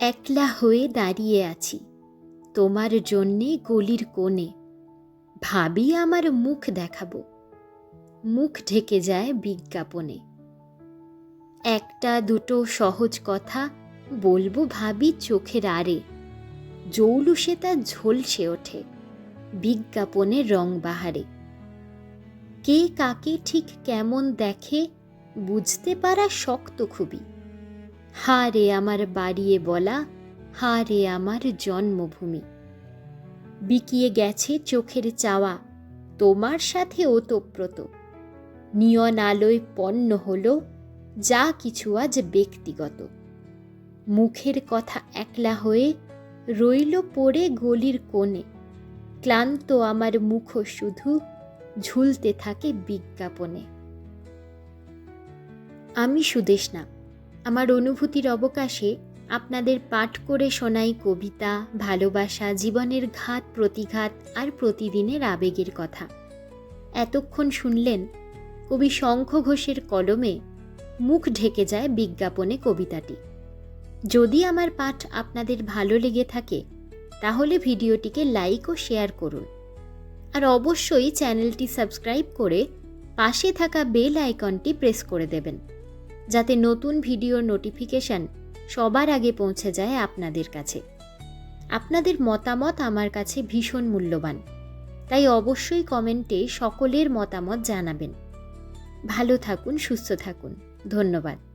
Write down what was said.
একলা হয়ে দাঁড়িয়ে আছি। তোমার জন্যে গলির কোণে। ভাবি আমার মুখ দেখাবো। মুখ ঢেকে যায় বিজ্ঞাপনে। একটা দুটো সহজ কথা বলব ভাবি চোখের আড়ে। জৌলুসে তা ঝলসে ওঠে বিজ্ঞাপনে রং বাহারে। কে কাকে ঠিক কেমন দেখে বুঝতে পারা শক্ত খুবই। হা রে আমার বাড়িয়ে বলা হা রে আমার জন্মভূমি। বিকিয়ে গেছে চোখের চাওয়া, তোমার সাথে ওতপ্রোত। নিয়ন আলোয় পণ্য হলো, যা কিছু আজ ব্যক্তিগত। মুখের কথা একলা হয়ে রইল পড়ে গলির কোণে। ক্লান্ত আমার মুখ শুধু ঝুলতে থাকে বিজ্ঞাপনে। আমি সুদেশনা আমার অনুভূতির অবকাশে আপনাদের পাঠ করে শোনাই কবিতা, ভালোবাসা, জীবনের ঘাত, প্রতিঘাত আর প্রতিদিনের আবেগের কথা। এতক্ষণ শুনলেন কবি শঙ্খ ঘোষের কলমে মুখ ঢেকে যায় বিজ্ঞাপনে কবিতাটি। যদি আমার পাঠ আপনাদের ভালো লেগে থাকে, তাহলে ভিডিওটিকে লাইক ও শেয়ার করুন। আর অবশ্যই চ্যানেলটি সাবস্ক্রাইব করে পাশে থাকা বেল আইকনটি প্রেস করে দেবেন। যাতে নতুন ভিডিওর নোটিফিকেশান সবার আগে পৌঁছে যায় আপনাদের কাছে। আপনাদের মতামত আমার কাছে ভীষণ মূল্যবান। তাই অবশ্যই কমেন্টে সকলের মতামত জানাবেন। ভালো থাকুন, সুস্থ থাকুন। ধন্যবাদ।